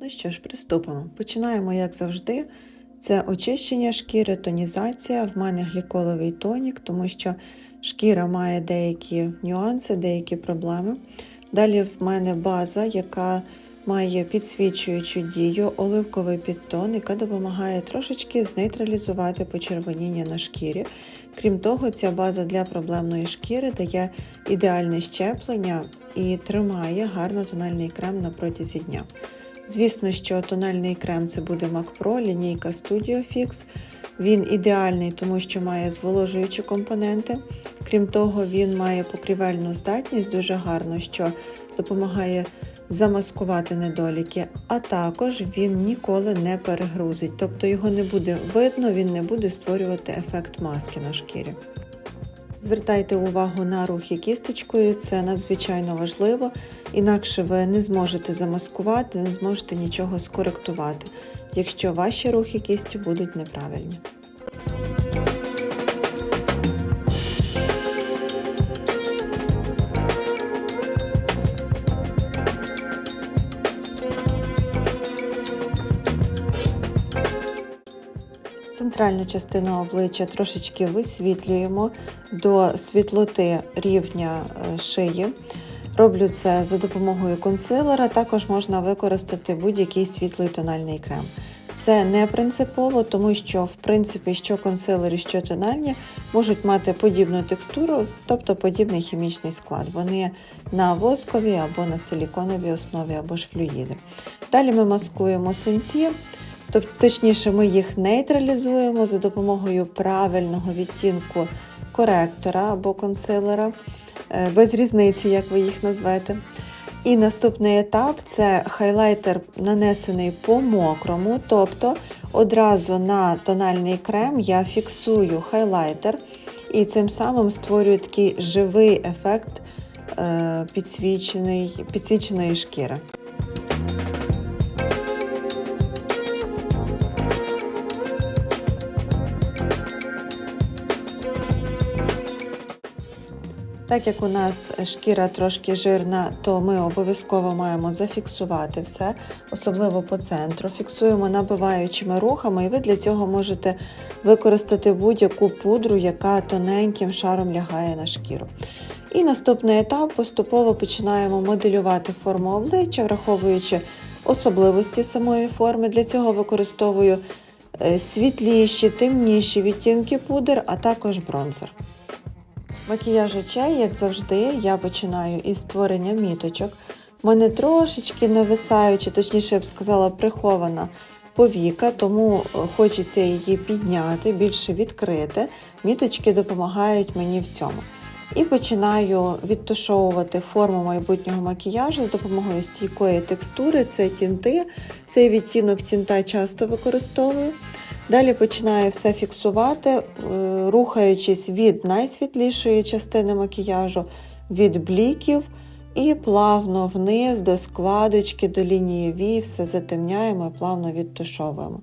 Ну що ж, приступимо. Починаємо, як завжди. Це очищення шкіри, тонізація. В мене гліколовий тонік, тому що шкіра має деякі нюанси, деякі проблеми. Далі в мене база, яка має підсвічуючу дію, оливковий підтон, яка допомагає трошечки знейтралізувати почервоніння на шкірі. Крім того, ця база для проблемної шкіри дає ідеальне щеплення і тримає гарно тональний крем на протязі дня. Звісно, що тональний крем це буде MAC Pro, лінійка Studio Fix. Він ідеальний, тому що має зволожуючі компоненти. Крім того, він має покрівельну здатність дуже гарно, що допомагає замаскувати недоліки, а також він ніколи не перегрузить, тобто його не буде видно, він не буде створювати ефект маски на шкірі. Звертайте увагу на рухи кісточкою, це надзвичайно важливо, інакше ви не зможете замаскувати, не зможете нічого скоректувати, якщо ваші рухи кістю будуть неправильні. Центральну частину обличчя трошечки висвітлюємо до світлоти рівня е, шиї. Роблю це за допомогою консилера, також можна використати будь-який світлий тональний крем. Це не принципово, тому що, в принципі, що консилери, що тональні можуть мати подібну текстуру, тобто подібний хімічний склад. Вони на восковій або на силіконовій основі, або ж флюїди. Далі ми маскуємо синці. Тобто, точніше, ми їх нейтралізуємо за допомогою правильного відтінку коректора або консилера, е, без різниці, як ви їх назвете. І наступний етап це хайлайтер, нанесений по мокрому, тобто одразу на тональний крем я фіксую хайлайтер і цим самим створюю такий живий ефект е, підсвіченої шкіри. Так як у нас шкіра трошки жирна, то ми обов'язково маємо зафіксувати все, особливо по центру. Фіксуємо набиваючими рухами, і ви для цього можете використати будь-яку пудру, яка тоненьким шаром лягає на шкіру. І наступний етап поступово починаємо моделювати форму обличчя, враховуючи особливості самої форми. Для цього використовую е, світліші, темніші відтінки пудр, а також бронзер. Макіяж очей, як завжди, я починаю із створення міточок. В мене трошечки нависаючи, точніше, я б сказала, прихована повіка, тому хочеться її підняти, більше відкрити. Міточки допомагають мені в цьому. І починаю відтушовувати форму майбутнього макіяжу з допомогою стійкої текстури. Це тінти. Цей відтінок тінта часто використовую. Далі починаю все фіксувати, е, рухаючись від найсвітлішої частини макіяжу, від бліків, і плавно вниз до складочки, до лінії вій, все затемняємо і плавно відтушовуємо.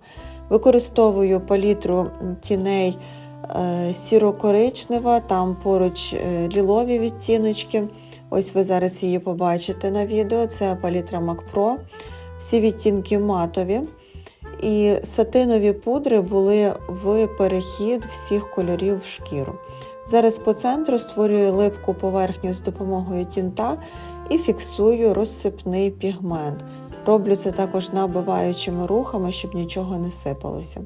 Використовую палітру тіней е, сіро-коричнева, там поруч е, лілові відтіночки. Ось ви зараз її побачите на відео. Це палітра MAC Pro. Всі відтінки матові. І сатинові пудри були в перехід всіх кольорів в шкіру. Зараз по центру створюю липку поверхню з допомогою тінта і фіксую розсипний пігмент. Роблю це також набиваючими рухами, щоб нічого не сипалося.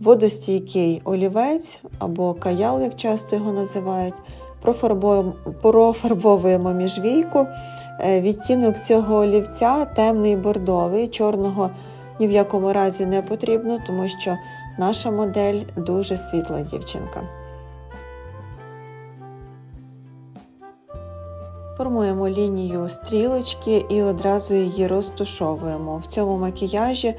Водостійкий олівець або каял, як часто його називають, профарбовуємо міжвійку. Е, Відтінок цього олівця темний бордовий, чорного ні в якому разі не потрібно, тому що наша модель дуже світла дівчинка. Формуємо лінію стрілочки і одразу її розтушовуємо. В цьому макіяжі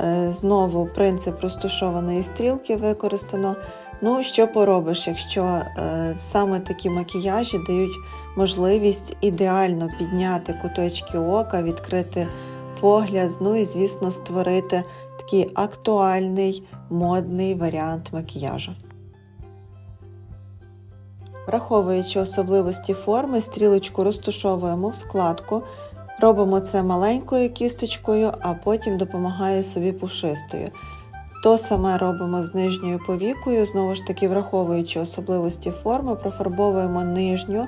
е, знову принцип розтушованої стрілки використано. Ну, що поробиш, якщо е, саме такі макіяжі дають можливість ідеально підняти куточки ока, відкрити погляд, ну і, звісно, створити такий актуальний модний варіант макіяжу. Враховуючи особливості форми, стрілочку розташовуємо в складку, Робимо це маленькою кісточкою, а потім допомагаю собі пушистою. То саме робимо з нижньою повікою, знову ж таки, враховуючи особливості форми, профарбовуємо нижню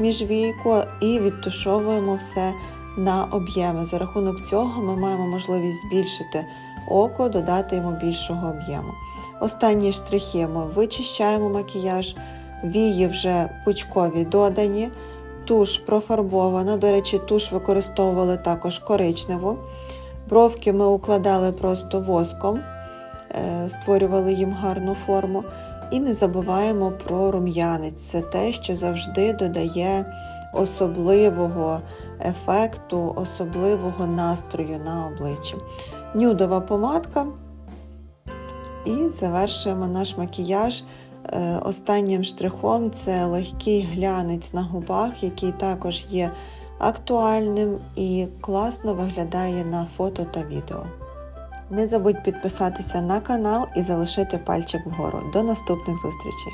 міжвійку і відтушовуємо все на об'єми. За рахунок цього ми маємо можливість збільшити око, додати йому більшого об'єму. Останні штрихи ми вичищаємо макіяж, вії вже пучкові додані, туш профарбована. До речі, туш використовували також коричневу. Бровки ми укладали просто воском, е, створювали їм гарну форму. І не забуваємо про рум'янець. Це те, що завжди додає особливого ефекту, особливого настрою на обличчі. Нюдова помадка. І завершуємо наш макіяж. Е, Останнім штрихом це легкий глянець на губах, який також є актуальним і класно виглядає на фото та відео. Не забудь підписатися на канал і залишити пальчик вгору. До наступних зустрічей!